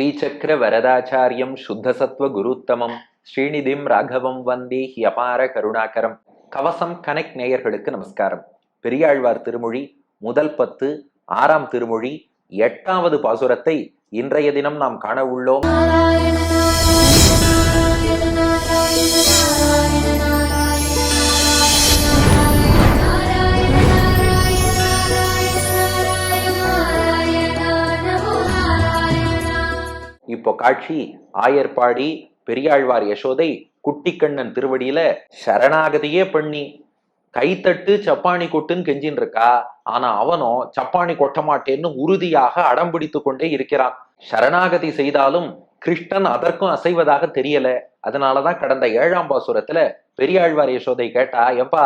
ஸ்ரீசக்கர வரதாச்சாரியம் சுத்தசத்வ குருத்தமம். ஸ்ரீநிதிம் ராகவம் வந்தே he அபார கருணாகரம். கவசம் connect நேயர்களுக்கு நமஸ்காரம். பெரியாழ்வார் திருமொழி முதல் பத்து ஆறாம் திருமொழி எட்டாவது பாசுரத்தை இன்றைய தினம் நாம் காண உள்ளோம். இப்போ காட்சி ஆயர்பாடி பெரியாழ்வார் யசோதை குட்டிக்கண்ணன் திருவடியில சரணாகதியே பண்ணி கைத்தட்டு சப்பாணி கொட்டுன்னு கெஞ்சின் இருக்கா ஆனா அவனும் சப்பாணி கொட்ட மாட்டேன்னு உறுதியாக அடம் பிடித்து கொண்டே இருக்கிறான். சரணாகதி செய்தாலும் கிருஷ்ணன் அதற்கும் அசைவதாக தெரியல. அதனாலதான் கடந்த ஏழாம் பாசுரத்துல பெரியாழ்வார் யசோதை கேட்டா எப்பா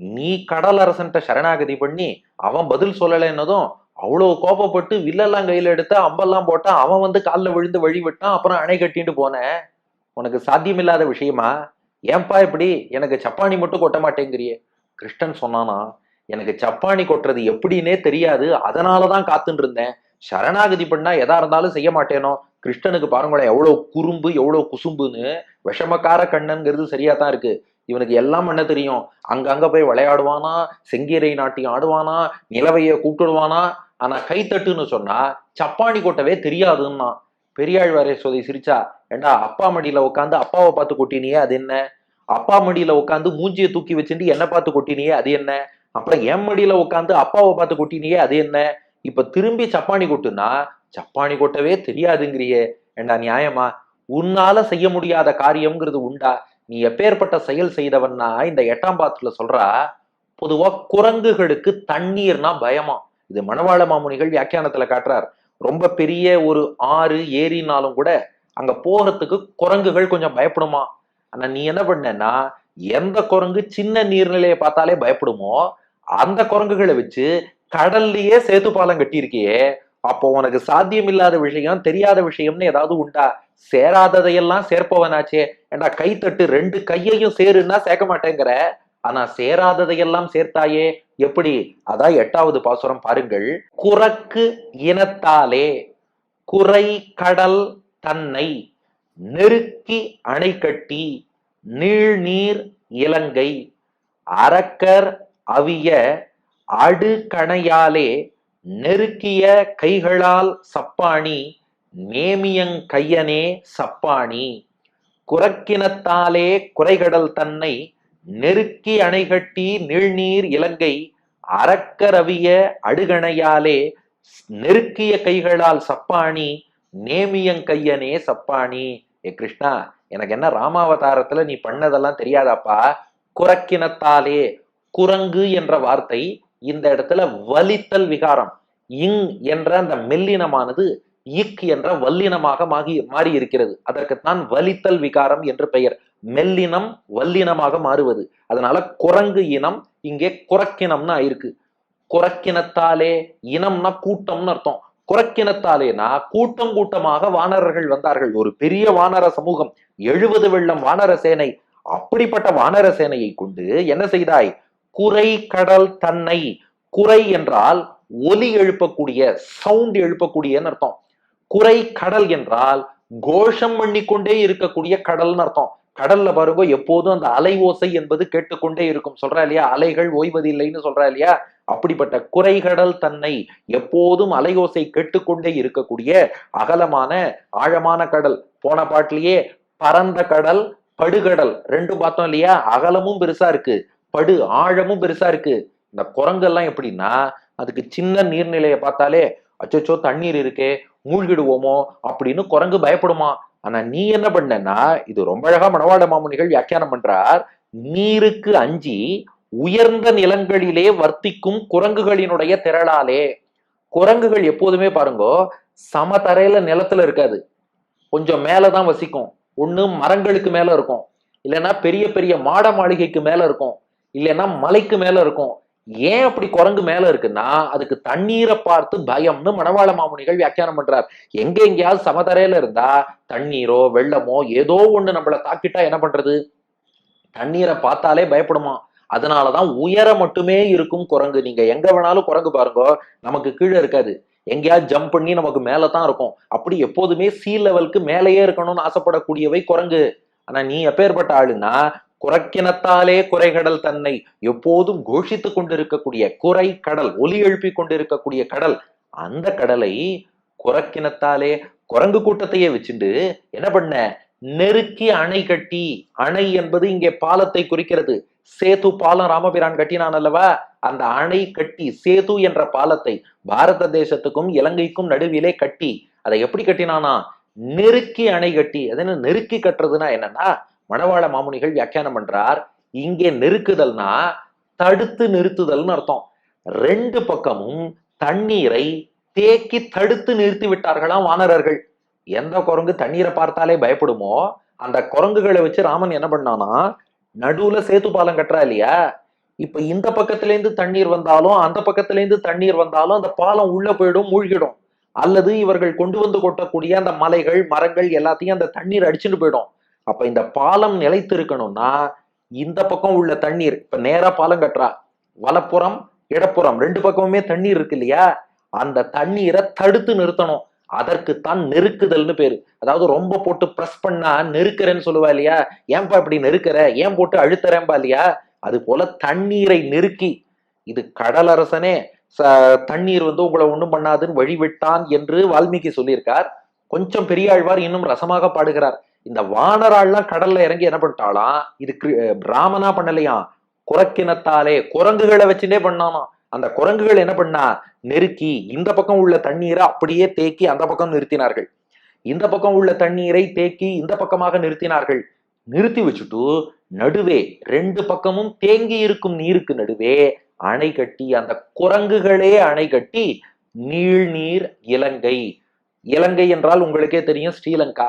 நீ கடலரசன்ட்ட சரணாகதி பண்ணி அவன் பதில் சொல்லலைன்னதும் அவ்வளோ கோபப்பட்டு வில்லெல்லாம் கையில எடுத்த அம்பெல்லாம் போட்டா அவன் வந்து காலில் விழுந்து வழி விட்டான் அப்புறம் அணை கட்டிட்டு போனேன் உனக்கு சாத்தியமில்லாத விஷயமா? ஏன்பா இப்படி? எனக்கு சப்பாணி மட்டும் கொட்ட மாட்டேங்கிறியே. கிருஷ்ணன் சொன்னானா எனக்கு சப்பாணி கொட்டுறது எப்படின்னே தெரியாது. அதனாலதான் காத்துட்டு இருந்தேன். சரணாகதி பண்ணா எதா இருந்தாலும் செய்ய மாட்டேனோ. கிருஷ்ணனுக்கு பாருங்களேன் எவ்வளவு குறும்பு எவ்வளவு குசும்புன்னு. விஷமக்கார கண்ணன்கிறது சரியா தான் இருக்கு. இவனுக்கு எல்லாம் என்ன தெரியும்? அங்கங்க போய் விளையாடுவானா செங்கீரை நாட்டியம் ஆடுவானா நிலவைய கூப்பிடுவானா ஆனா கைத்தட்டுன்னு சொன்னா சப்பாணி கொட்டவே தெரியாதுன்னா. பெரியாழ்வாரே சோதி சிரிச்சா ஏண்டா அப்பா மடியில உட்காந்து அப்பாவை பார்த்து கொட்டினியே அது என்ன? அப்பா மடியில உட்காந்து மூஞ்சியை தூக்கி வச்சுட்டு என்ன பார்த்து கொட்டினியே அது என்ன? அப்புறம் என் மடியில உட்காந்து அப்பாவை பார்த்து கொட்டினியே அது என்ன? இப்ப திரும்பி சப்பாணி கொட்டுனா சப்பாணி கொட்டவே தெரியாதுங்கிறியே. ஏண்டா நியாயமா? உன்னால செய்ய முடியாத காரியம்ங்கிறது உண்டா? நீ எப்பேற்பட்ட செயல் செய்தவன்னா இந்த எட்டாம் பாத்துல சொல்றா பொதுவா குரங்குகளுக்கு தண்ணீர்னா பயமா? இது மணவாள மாமுனிகள் வியாக்கியானத்துல காட்டுறார். ரொம்ப பெரிய ஒரு ஆறு ஏரினாலும் கூட அங்க போறதுக்கு குரங்குகள் கொஞ்சம் பயப்படுமா? ஆனா நீ என்ன பண்ணனா எந்த குரங்கு சின்ன நீர்நிலையை பார்த்தாலே பயப்படுமோ அந்த குரங்குகளை வச்சு கடல்லையே சேத்து பாலம் கட்டியிருக்கியே அப்போ உனக்கு சாத்தியம் இல்லாத விஷயம் தெரியாத விஷயம்னு ஏதாவது உண்டா? சேராததையெல்லாம் சேர்ப்பவனாச்சே. ஏண்டா கைத்தட்டு ரெண்டு கையையும் சேருன்னா சேர்க்க மாட்டேங்கிற? ஆனா சேராததையெல்லாம் சேர்த்தாயே எப்படி? அதான் எட்டாவது பாசுரம் பாருங்கள். குரக்கு இனத்தாலே குறை கடல் தன்னை நெருக்கி அணை கட்டி நீழ்நீர் இலங்கை அரக்கர் அவிய அடுகணையாலே நெருக்கிய கைகளால் சப்பாணி நேமியங் கையனே சப்பாணி. குரக்கினத்தாலே குறைகடல் தன்னை நெருக்கி அணைகட்டி நீழ்நீர் இலங்கை அரக்கரவிய அடுகணையாலே நெருக்கிய கைகளால் சப்பாணி நேமியங்கையனே சப்பாணி. ஏ கிருஷ்ணா எனக்கு என்ன ராமாவதாரத்துல நீ பண்ணதெல்லாம் தெரியாதாப்பா? குரக்கினத்தாலே குரங்கு என்ற வார்த்தை இந்த இடத்துல வலித்தல் விகாரம். இங் என்ற அந்த மெல்லினமானது இக் என்ற வல்லினமாக மாறி மாறி இருக்கிறது அதற்குத்தான் வலித்தல் விகாரம் என்று பெயர். மெல்லினம் வல்லினமாக மாறுவது. அதனால குரங்கு இனம் இங்கே குரக்கினம்னு ஆயிருக்கு குரக்கினத்தாலே இனம்னா கூட்டம்னு அர்த்தம். குரக்கினத்தாலேனா கூட்டம் கூட்டமாக வானரர்கள் வந்தார்கள். ஒரு பெரிய வானர சமூகம் எழுபது வெள்ளம் வானர சேனை. அப்படிப்பட்ட வானர சேனையை கொண்டு என்ன செய்தாய்? குறை கடல் தன்னை. குறை என்றால் ஒலி எழுப்பக்கூடிய சவுண்ட் எழுப்பக்கூடியன்னு அர்த்தம். குறை கடல் என்றால் கோஷம் பண்ணிக்கொண்டே இருக்கக்கூடிய கடல்னு அர்த்தம். கடல்ல பாருங்க எப்போதும் அந்த அலை ஓசை என்பது கேட்டுக்கொண்டே இருக்கும். சொல்றா இல்லையா? அலைகள் ஓய்வதில்லைன்னு சொல்றா இல்லையா? அப்படிப்பட்ட குறைகடல் தன்னை எப்போதும் அலையோசை கேட்டுக்கொண்டே இருக்கக்கூடிய அகலமான ஆழமான கடல். போன பாட்டிலேயே பரந்த கடல் படுகடல். ரெண்டும் பார்த்தோம் இல்லையா? அகலமும் பெருசா இருக்கு படு ஆழமும் பெருசா இருக்கு. இந்த குரங்கெல்லாம் எப்படின்னா அதுக்கு சின்ன நீர்நிலையை பார்த்தாலே அச்சோச்சோ தண்ணீர் இருக்கே மூழ்கிடுவோமோ அப்படின்னு குரங்கு பயப்படுமா? ஆனா நீ என்ன பண்ணனா இது ரொம்ப அழகா மணவாள மாமுனிகள் வியாக்கியானம் பண்றார். நீருக்கு அஞ்சி உயர்ந்த நிலங்களிலே வர்த்திக்கும் குரங்குகளினுடைய திரளாலே. குரங்குகள் எப்போதுமே பாருங்கோ சமதரையில நிலத்துல இருக்காது. கொஞ்சம் மேலதான் வசிக்கும். ஒண்ணு மரங்களுக்கு மேல இருக்கும். இல்லைன்னா பெரிய பெரிய மாட மாளிகைக்கு மேல இருக்கும். இல்லைன்னா மலைக்கு மேல இருக்கும். ஏன் அப்படி குரங்கு மேல இருக்குன்னா அதுக்கு தண்ணீரை பார்த்து பயம்னு மணவாள மாமுனிகள் வியாக்கியானம் பண்றார். எங்க எங்கேயாவது சமதரையில இருந்தா தண்ணீரோ வெள்ளமோ ஏதோ ஒண்ணு நம்மளை தாக்கிட்டா என்ன பண்றது? தண்ணீரை பார்த்தாலே பயப்படுமா? அதனாலதான் உயர மட்டுமே இருக்கும் குரங்கு. நீங்க எங்க வேணாலும் குரங்கு பாருங்க நமக்கு கீழே இருக்காது. எங்கேயாவது ஜம்ப் பண்ணி நமக்கு மேல தான் இருக்கும். அப்படி எப்போதுமே சி லெவலுக்கு மேலேயே இருக்கணும்னு ஆசைப்படக்கூடியவை குரங்கு. ஆனா நீ எப்பேற்பட்ட ஆளுன்னா குறைக்கினத்தாலே குறைகடல் தன்னை எப்போதும் கோஷித்துக் கொண்டிருக்கக்கூடிய குறை கடல் ஒலி எழுப்பி கொண்டிருக்கக்கூடிய கடல் அந்த கடலை குறைக்கினத்தாலே குரங்கு கூட்டத்தையே வச்சுண்டு என்ன பண்ண? நெருக்கி அணை கட்டி அணை என்பது இங்கே பாலத்தை குறிக்கிறது. சேது பாலம் ராமபிரான் கட்டினான் அல்லவா? அந்த அணை கட்டி சேது என்ற பாலத்தை பாரத தேசத்துக்கும் இலங்கைக்கும் நடுவிலே கட்டி அதை எப்படி கட்டினானா? நெருக்கி அணை கட்டி. அது என்ன? நெருக்கி கட்டுறதுன்னா என்னன்னா மணவாள மாமுனிகள் வியாக்கியானம் பண்றார். இங்கே நெருக்குதல்னா தடுத்து நிறுத்துதல்னு அர்த்தம். ரெண்டு பக்கமும் தண்ணீரை தேக்கி தடுத்து நிறுத்தி விட்டார்களாம் வானரர்கள். எந்த குரங்கு தண்ணீரை பார்த்தாலே பயப்படுமோ அந்த குரங்குகளை வச்சு ராமன் என்ன பண்ணானா நடுவுல சேத்து பாலம் கட்டுறா இல்லையா? இப்ப இந்த பக்கத்துல இருந்து தண்ணீர் வந்தாலும் அந்த பக்கத்துல இருந்து தண்ணீர் வந்தாலும் அந்த பாலம் உள்ள போயிடும் மூழ்கிடும். அல்லது இவர்கள் கொண்டு வந்து கொட்டக்கூடிய அந்த மலைகள் மரங்கள் எல்லாத்தையும் அந்த தண்ணீர் அடிச்சுட்டு போயிடும். அப்ப இந்த பாலம் நிலைத்து இருக்கணும்னா இந்த பக்கம் உள்ள தண்ணீர் இப்ப நேரா பாலம் கட்டுறா. வலப்புறம் இடப்புறம் ரெண்டு பக்கமுமே தண்ணீர் இருக்கு இல்லையா? அந்த தண்ணீரை தடுத்து நிறுத்தணும். அதற்குத்தான் நெருக்குதல்னு பேரு. அதாவது ரொம்ப போட்டு ப்ரெஸ் பண்ணா நெருக்கிறேன்னு சொல்லுவா இல்லையா? ஏன்பா இப்படி நெருக்கிற? ஏன் போட்டு அழுத்தறேன்பா இல்லையா? அது போல தண்ணீரை நெருக்கி இது கடலரசனே ச- தண்ணீர் வந்து உங்களை ஒண்ணும் பண்ணாதுன்னு வழிவிட்டான் என்று வால்மீகி சொல்லியிருக்கார். கொஞ்சம் பெரியாழ்வார் இன்னும் ரசமாக பாடுகிறார். இந்த வானரால்லாம் கடல்ல இறங்கி என்ன பண்ணிட்டாலாம் இது பிராமணா பண்ணலையாம் குரக்கினத்தாலே குரங்குகளை வச்சுட்டே பண்ணாமா அந்த குரங்குகள் என்ன பண்ணா? நெருக்கி இந்த பக்கம் உள்ள தண்ணீரை அப்படியே தேக்கி அந்த பக்கம் நிறுத்தினார்கள். இந்த பக்கம் உள்ள தண்ணீரை தேக்கி இந்த பக்கமாக நிறுத்தினார்கள். நிறுத்தி வச்சுட்டு நடுவே ரெண்டு பக்கமும் தேங்கி இருக்கும் நீருக்கு நடுவே அணை கட்டி அந்த குரங்குகளே அணை கட்டி நீழ்நீர் இலங்கை. இலங்கை என்றால் உங்களுக்கே தெரியும் ஸ்ரீலங்கா.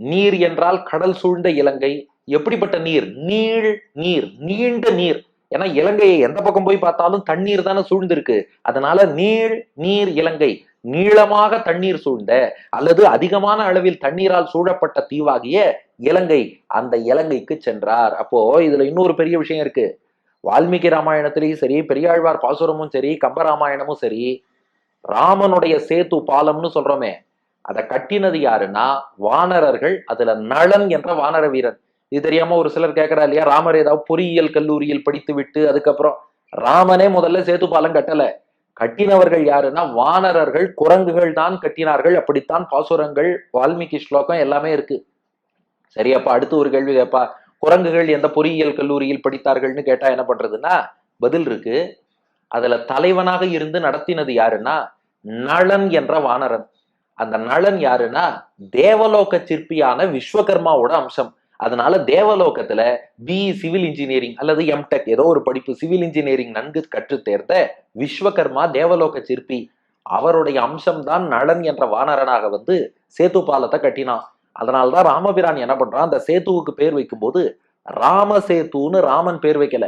நீர் என்றால் கடல் சூழ்ந்த இலங்கை. எப்படிப்பட்ட நீர்? நீள் நீர் நீண்ட நீர். ஏன்னா இலங்கையை எந்த பக்கம் போய் பார்த்தாலும் தண்ணீர் தானே சூழ்ந்திருக்கு. அதனால நீள் நீர் இலங்கை. நீளமாக தண்ணீர் சூழ்ந்த அல்லது அதிகமான அளவில் தண்ணீரால் சூழப்பட்ட தீவாகிய இலங்கை அந்த இலங்கைக்கு சென்றார். அப்போ இதுல இன்னொரு பெரிய விஷயம் இருக்கு. வால்மீகி ராமாயணத்திலையும் சரி பெரியாழ்வார் பாசுரமும் சரி கம்பராமாயணமும் சரி ராமனுடைய சேத்து பாலம்னு சொல்றோமே. அதை கட்டினது யாருன்னா வானரர்கள் அதுல நளன் என்ற வானர வீரன் இது தெரியாம ஒரு சிலர் கேட்கறா இல்லையா ராமர் ஏதாவது பொறியியல் கல்லூரியில் படித்து விட்டு அதுக்கப்புறம் ராமனே முதல்ல சேது பாலம் கட்டல. கட்டினவர்கள் யாருன்னா வானரர்கள் குரங்குகள் தான் கட்டினார்கள் அப்படித்தான் பாசுரங்கள் வால்மீகி ஸ்லோகம் எல்லாமே இருக்கு. சரியாப்பா அடுத்து ஒரு கேள்வி கேப்பா. குரங்குகள் எந்த பொறியியல் கல்லூரியில் படித்தார்கள்னு கேட்டா என்ன பண்றதுன்னா பதில் இருக்கு. அதுல தலைவனாக இருந்து நடத்தினது யாருன்னா நளன் என்ற வானரன். அந்த நலன் யாருன்னா தேவலோக சிற்பியான விஸ்வகர்மாவோட அம்சம். அதனால தேவலோகத்துல பி சிவில் இன்ஜினியரிங் அல்லது எம்டெக் ஏதோ ஒரு படிப்பு சிவில் இன்ஜினியரிங் நன்கு கற்று தேர்ந்த விஸ்வகர்மா தேவலோக சிற்பி. அவருடைய அம்சம்தான் நலன் என்ற வானரனாக வந்து சேத்து பாலத்தை கட்டினான். அதனால்தான் ராமபிரான் என்ன பண்றான்? அந்த சேத்துவுக்கு பேர் வைக்கும்போது ராமசேத்துன்னு ராமன் பேர் வைக்கல.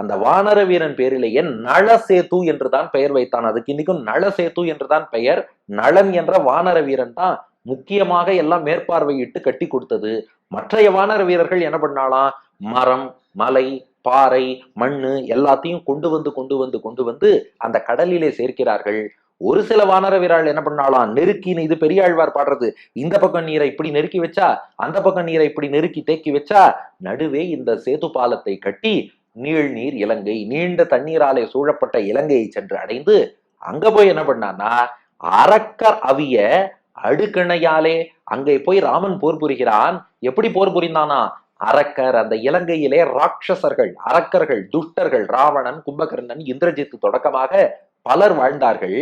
அந்த வானர வீரன் பேரிலேயே நளசேத்து என்று தான் பெயர் வைத்தான். அதுக்கு இன்னைக்கும் நளசேத்து என்று தான் பெயர். நளன் என்ற வானர வீரன் தான் முக்கியமாக எல்லாம் மேற்பார்வையிட்டு கட்டி கொடுத்தது. மற்றைய வானர வீரர்கள் என்ன பண்ணாலாம்? மரம் மலை பாறை மண்ணு எல்லாத்தையும் கொண்டு வந்து கொண்டு வந்து கொண்டு வந்து அந்த கடலிலே சேர்க்கிறார்கள். ஒரு சில வானர வீரர்கள் என்ன பண்ணாலாம்? நெருக்கின்னு இது பெரியாழ்வார் பாடுறது. இந்த பக்கம் நீரை இப்படி நெருக்கி வச்சா அந்த பக்கம் நீரை இப்படி நெருக்கி தேக்கி வச்சா நடுவே இந்த சேது பாலத்தை கட்டி நீழ்நீர் இலங்கை. நீண்ட தண்ணீராலே சூழப்பட்ட இலங்கையை சென்று அடைந்து அங்க போய் என்ன பண்ணான்னா அரக்கர் அவிய அடுக்கணையாலே அங்கே போய் ராமன் போர் புரிகிறான். எப்படி போர் புரிந்தானா? அரக்கர் அந்த இலங்கையிலே ராட்சசர்கள் அரக்கர்கள் துஷ்டர்கள் ராவணன் கும்பகர்ணன் இந்திரஜித்து தொடக்கமாக பலர் வாழ்ந்தார்கள்.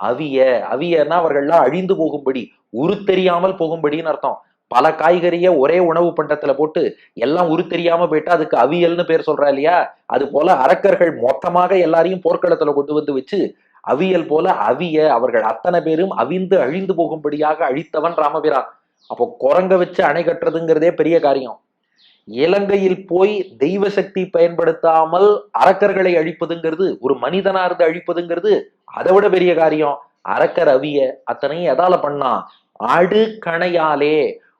அவிய அவியன்னா அவர்கள்லாம் அழிந்து போகும்படி உருத்தெரியாமல் போகும்படின்னு அர்த்தம். பல காய்கறிய ஒரே உணவு பண்டத்துல போட்டு எல்லாம் உருத்தெரியாம போயிட்டா அதுக்கு அவியல்னு பேர் சொல்றா இல்லையா? அது போல அரக்கர்கள் மொத்தமாக எல்லாரையும் போர்க்களத்துல கொண்டு வந்து வச்சு அவியல் போல அவிய அவர்கள் அத்தனை பேரும் அவிந்து அழிந்து போகும்படியாக அழித்தவன் ராமபிரான் அப்போ குரங்க வச்சு அணை கட்டுறதுங்கிறதே பெரிய காரியம். இலங்கையில் போய் தெய்வ சக்தி பயன்படுத்தாமல் அரக்கர்களை அழிப்பதுங்கிறது ஒரு மனிதனா இருந்து அழிப்பதுங்கிறது அதை விட பெரிய காரியம். அரக்கர் அவிய அத்தனையும் எதால பண்ணா? அடு கணையாலே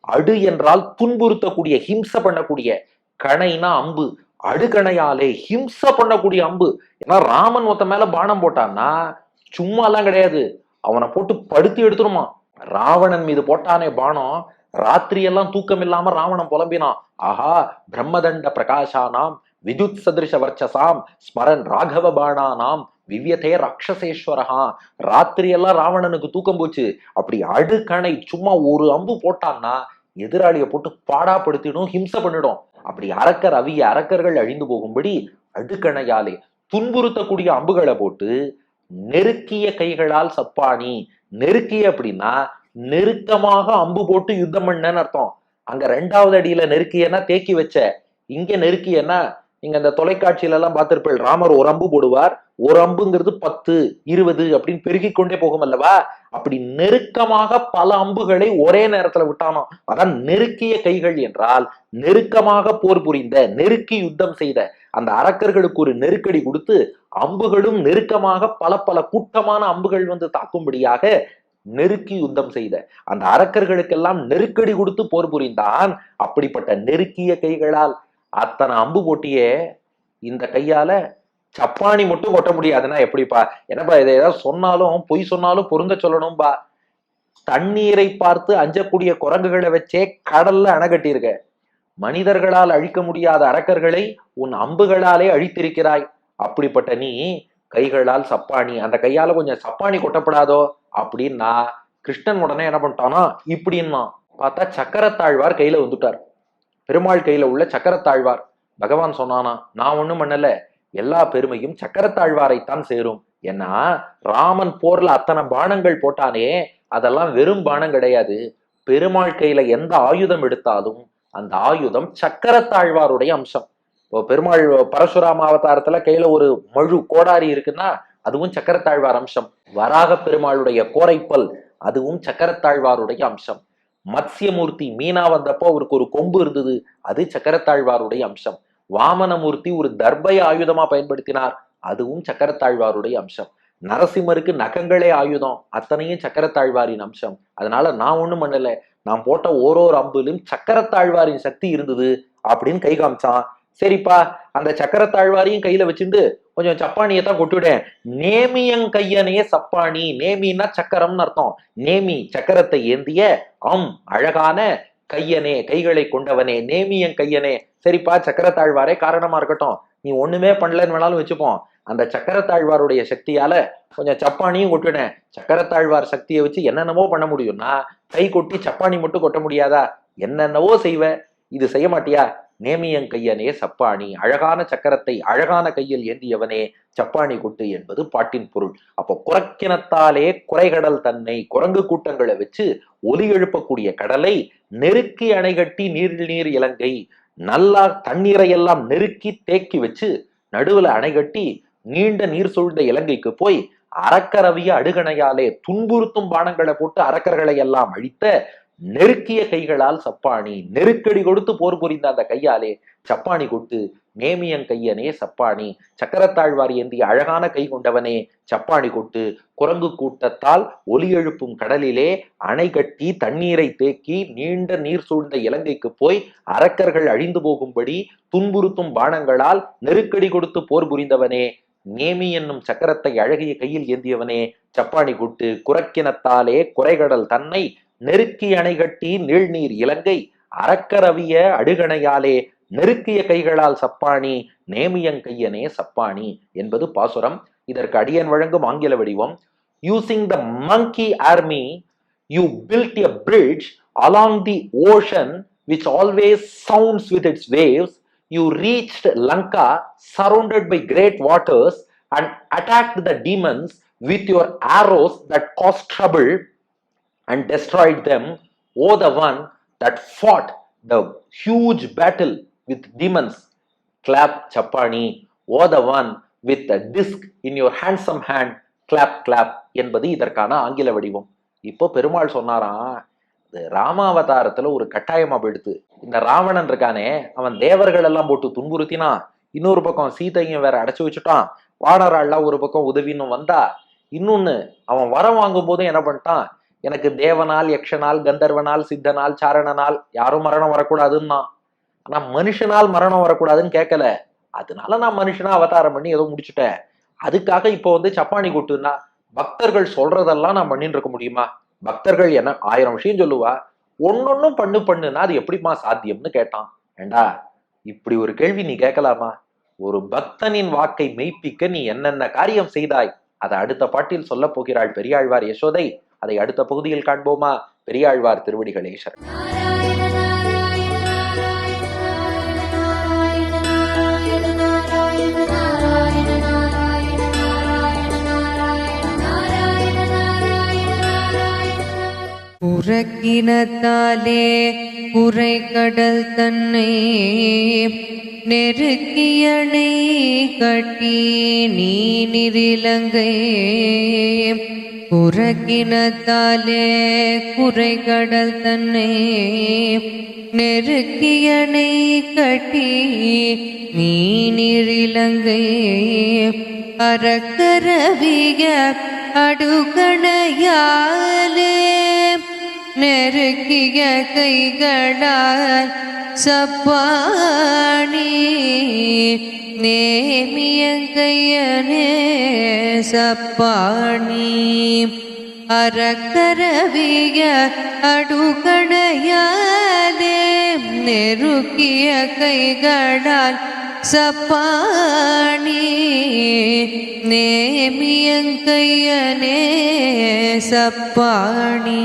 அடு என்றால் துன்புறுத்தக்கூடிய ஹிம்ச பண்ணக்கூடிய கணைனா அம்பு. அடுகணையாலே ஹிம்ச பண்ணக்கூடிய அம்பு. ஏன்னா ராமன் ஒருத்த மேல பானம் போட்டான்னா சும்மா எல்லாம் கிடையாது. அவனை போட்டு படுத்தி எடுத்துருமா. ராவணன் மீது போட்டானே பானம். ராத்திரியெல்லாம் தூக்கம் இல்லாம ராவணன் புலம்பினான். ஆஹா பிரம்மதண்ட பிரகாசானாம் விதுத் சதிருஷ வர்ச்சசாம் ஸ்மரன் ராகவ பாணானாம் விவ்யதே ராட்சசேஸ்வரஹா. ராத்திரியெல்லாம் ராவணனுக்கு தூக்கம் போச்சு. அப்படி அடுக்கணை சும்மா ஒரு அம்பு போட்டான்னா எதிராளியை போட்டு பாடாப்படுத்திடும் ஹிம்சை பண்ணிடும். அப்படி அரக்கர் அவிய அரக்கர்கள் அழிந்து போகும்படி அடுக்கணையாலே துன்புறுத்தக்கூடிய அம்புகளை போட்டு நெருக்கிய கைகளால் சப்பாணி நெருக்கிய அப்படின்னா நெருக்கமாக அம்பு போட்டு யுத்தம் பண்ணன்னு அர்த்தம். அங்க ரெண்டாவது அடியில நெருக்கியன்னா தேக்கி வச்ச இங்க நெருக்கியன்னா நீங்க அந்த தொலைக்காட்சியில எல்லாம் பார்த்திருப்பீர்கள் ராமர் ஒரு அம்பு போடுவார் ஒரு அம்புங்கிறது பத்து இருபது அப்படின்னு பெருகி கொண்டே போகும் அல்லவா? அப்படி நெருக்கமாக பல அம்புகளை ஒரே நேரத்துல விட்டானோ? அதான் நெருக்கிய கைகள் என்றால் நெருக்கமாக போர் புரிந்த நெருக்கி யுத்தம் செய்த அந்த அரக்கர்களுக்கு ஒரு நெருக்கடி கொடுத்து அம்புகளும் நெருக்கமாக பல பல கூட்டமான அம்புகள் வந்து தாக்கும்படியாக நெருக்கி யுத்தம் செய்த. அந்த அரக்கர்களுக்கெல்லாம் நெருக்கடி கொடுத்து போர் புரிந்தான். அப்படிப்பட்ட நெருக்கிய கைகளால் அத்தனை அம்பு போட்டியே இந்த கையால சப்பாணி மட்டும் கொட்ட முடியாதுன்னா எப்படிப்பா? என்னப்பா இதை ஏதாவது சொன்னாலும் பொய் சொன்னாலும் பொருந்த சொல்லணும்பா. தண்ணீரை பார்த்து அஞ்சக்கூடிய குரங்குகளை வச்சே கடல்ல அணகட்டியிருக்க மனிதர்களால் அழிக்க முடியாத அரக்கர்களை உன் அம்புகளாலே அழித்திருக்கிறாய். அப்படிப்பட்ட நீ கைகளால் சப்பாணி அந்த கையால கொஞ்சம் சப்பாணி கொட்டப்படாதோ? அப்படின்னா கிருஷ்ணன் உடனே என்ன பண்ணிட்டானா இப்படின்னா பார்த்தா சக்கரத்தாழ்வார் கையில வந்துட்டார். பெருமாள் கையில உள்ள சக்கரத்தாழ்வார். பகவான் சொன்னானா நான் ஒண்ணும் பண்ணல. எல்லா பெருமையும் சக்கரத்தாழ்வாரைத்தான் சேரும். ஏன்னா ராமன் போர்ல அத்தனை பானங்கள் போட்டானே அதெல்லாம் வெறும் பானம் கிடையாது. பெருமாள் கையில எந்த ஆயுதம் எடுத்தாலும் அந்த ஆயுதம் சக்கரத்தாழ்வாருடைய அம்சம். இப்போ பெருமாள் பரசுராம அவதாரத்துல கையில ஒரு மழு கோடாரி இருக்குன்னா அதுவும் சக்கரத்தாழ்வார் அம்சம். வராக பெருமாளுடைய கோரைப்பல் அதுவும் சக்கரத்தாழ்வாருடைய அம்சம். மத்சியமூர்த்தி மீனா வந்தப்போ அவருக்கு ஒரு கொம்பு இருந்தது அது சக்கரத்தாழ்வாருடைய அம்சம். வாமனமூர்த்தி ஒரு தர்பய ஆயுதமா பயன்படுத்தினார். அதுவும் சக்கரத்தாழ்வாருடைய அம்சம். நரசிம்மருக்கு நகங்களே ஆயுதம். அத்தனையும் சக்கரத்தாழ்வாரின் அம்சம். அதனால நான் ஒண்ணும் பண்ணல. நான் போட்ட ஓரோரு அம்புலையும் சக்கரத்தாழ்வாரின் சக்தி இருந்தது அப்படின்னு கை காமிச்சான். சரிப்பா அந்த சக்கரத்தாழ்வாரையும் கையில வச்சுட்டு கொஞ்சம் சப்பானியை தான் கொட்டுவிடேன் நேமியங்கையனே சப்பானி. நேமின்னா சக்கரம்னு அர்த்தம். நேமி சக்கரத்தை ஏந்திய அம் அழகான கையனே கைகளை கொண்டவனே நேமியன் கையனே. சரிப்பா சக்கரத்தாழ்வாரே காரணமா இருக்கட்டும். நீ ஒண்ணுமே பண்ணலன்னு வேணாலும் வச்சுப்போம். அந்த சக்கரத்தாழ்வாருடைய சக்தியால கொஞ்சம் சப்பானியும் கொட்டுனேன். சக்கரத்தாழ்வார் சக்தியை வச்சு என்னென்னவோ பண்ண முடியும்னா கை கொட்டி சப்பானி மட்டும் கொட்ட முடியாதா? என்னென்னவோ செய்வ. இது செய்ய மாட்டியா? நேமியங் கையனே சப்பானி. அழகான சக்கரத்தை அழகான கையில் ஏந்தியவனே. சப்பானி கொட்டு என்பது பாட்டின் பொருள். அப்போ குரக்கினத்தாலே குறைகடல் தன்னை குரங்கு கூட்டங்களை வச்சு ஒலி எழுப்பக்கூடிய கடலை நெருக்கி அணைகட்டி நீர் நீர் இலங்கை நல்லா தண்ணீரை எல்லாம் நெருக்கி தேக்கி வச்சு நடுவுல அணைகட்டி நீண்ட நீர் சூழ்ந்த இலங்கைக்கு போய் அரக்கரவிய அடுகணையாலே துன்புறுத்தும் பானங்களை போட்டு அரக்கர்களை எல்லாம் அழித்த நெருக்கிய கைகளால் சப்பாணி நெருக்கடி கொடுத்து போர் புரிந்த அந்த கையாலே சப்பாணி கொட்டு நேமியன் கையனே சப்பாணி. சக்கரத்தாழ்வார் ஏந்தி அழகான கை கொண்டவனே சப்பாணி கொட்டு. குரங்கு கூட்டத்தால் ஒலி எழுப்பும் கடலிலே அணை கட்டி தண்ணீரை தேக்கி நீண்ட நீர் சூழ்ந்த இலங்கைக்கு போய் அரக்கர்கள் அழிந்து போகும்படி துன்புறுத்தும் பானங்களால் நெருக்கடி கொடுத்து போர் புரிந்தவனே. நேமி என்னும் சக்கரத்தை அழகிய கையில் ஏந்தியவனே சப்பாணி கூட்டு. குரக்கினத்தாலே குறைகடல் தன்னை நெருக்கி அணை கட்டி நீழ்நீர் இலங்கை. அரக்கரவிய அடுகணையாலே நெருக்கிய கைகளால் சப்பாணி நேமியங்கையனே சப்பாணி என்பது பாசுரம் இதற்கு அடியன் வழங்கும் ஆங்கில வடிவம் using the monkey army you build a bridge along the ocean which always sounds with its waves you reached lanka surrounded by great waters and attacked the demons with your arrows that caused trouble and destroyed them, O the one that fought the huge battle with demons. Clap Chapani, O the one with the disc in your handsome hand, clap clap என்பது இதற்கான ஆங்கில வடிவம். இப்போ பெருமாள் சொன்னாராம் ராமாவதாரத்துல ஒரு கட்டாயமா போயிடுத்து இந்த ராவணன் இருக்கானே அவன் தேவர்கள் எல்லாம் போட்டு துன்புறுத்தினான் இன்னொரு பக்கம் சீதையும் வேற அடைச்சு வச்சுட்டான் வானராள்லாம் ஒரு பக்கம் உதவின்னு வந்தா இன்னொன்னு அவன் வரம் வாங்கும் போதும் என்ன பண்ணிட்டான் எனக்கு தேவனால் யக்ஷனால் கந்தர்வனால் சித்தனால் சாரணனால் யாரும் மரணம் வரக்கூடாதுன்னா ஆனா மனுஷனால் மரணம் வரக்கூடாதுன்னு கேட்கல அதனால நான் மனுஷனா அவதாரம் பண்ணி ஏதோ முடிச்சுட்டேன். அதுக்காக இப்போ வந்து சப்பானி கூட்டுன்னா பக்தர்கள் சொல்றதெல்லாம் நான் பண்ணிட்டு இருக்க முடியுமா? பக்தர்கள் என்ன ஆயிரம் விஷயம் சொல்லுவா. ஒன்னொன்னும் பண்ணு பண்ணுன்னா அது எப்படிம்மா சாத்தியம்னு கேட்டான். ஏண்டா இப்படி ஒரு கேள்வி நீ கேட்கலாமா ஒரு பக்தனின் வாக்கை மெய்ப்பிக்க நீ என்னென்ன காரியம் செய்தாய்? அதை அடுத்த பாட்டில் சொல்ல போகிறாள் பெரியாழ்வார் யசோதை. அதை அடுத்த பகுதியில் காண்போமா? பெரியாழ்வார் திருவடிகளேஸ்வரன் உறக்கினத்தாலே உறக்கினத்தாலே குறைகடல் தன்னை நெருக்கியணை கட்டி நீ நிரிலங்கை உறக்கினத்தாலே குறைகடல் தன்னை நெருக்கியணை கட்டி நீ நிரிலங்கை அறக்கரவிய அடுகணையாலே நெருக்கிய கைகளால் சப்பாணி நேமியங்கையனே சப்பாணி அறக்கரவிய அடுகணையாலே நெருக்கிய கைகளால் சப்பாணி நேமியங்கையனே சப்பாணி